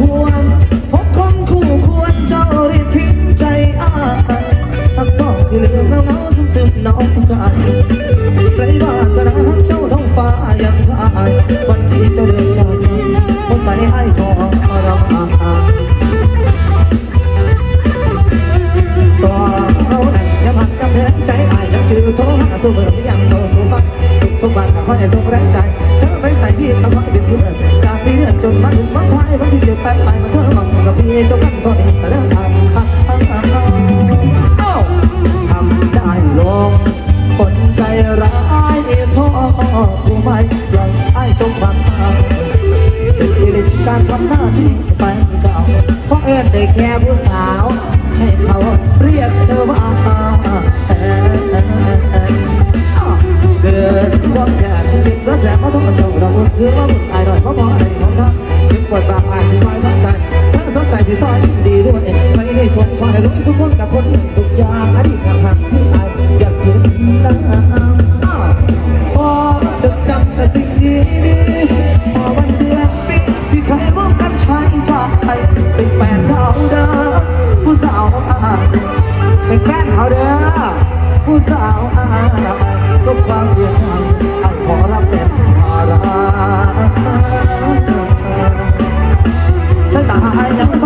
ห่วงพบคนคู่ควรเจ้ารีบทิ้งใจอ้ายทักบอกคือลืมเงาเงาซึมซึมน้องใจไรวาสนาเจ้าท้องฟ้ายังพายวันที่เจ้าเดินจากหัวใจไอ้ทอเราอาสองเอาหนังย่าพักกำแพงใจอายยังจือโทรหาสู้เมื่อไม่ยังโตสู้ฟังสุขทุกวันก็คอยส่งแรงใจเธอไม่ใส่พี่ต้องคอย มังกับพี่เจ้ากันตัวเองแสดงทำเอ้าทำได้ลงคนใจร้ายพ่อผู้ไม่ปล่อยไอ้จงความเศร้าชีวิตการทำหน้าที่แฟนเก่าเพราะเอิญได้แค่ผู้สาว ให้เขาเรียกเธอว่าเกิดความอยากจริงๆแล้วแสบก็ต้องจบเราเชื่อว่าบุญอายหน่อยเพราะมองอะไรของเขา ใช้จากไปเป็นแฟนเขาเด้อผู้สาวอายเป็นแฟนเขาเด้อผู้สาวอายก็ความเสียใจอายขอรับเป็นภาระสายตายังส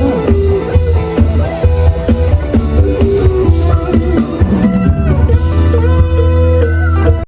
Oh.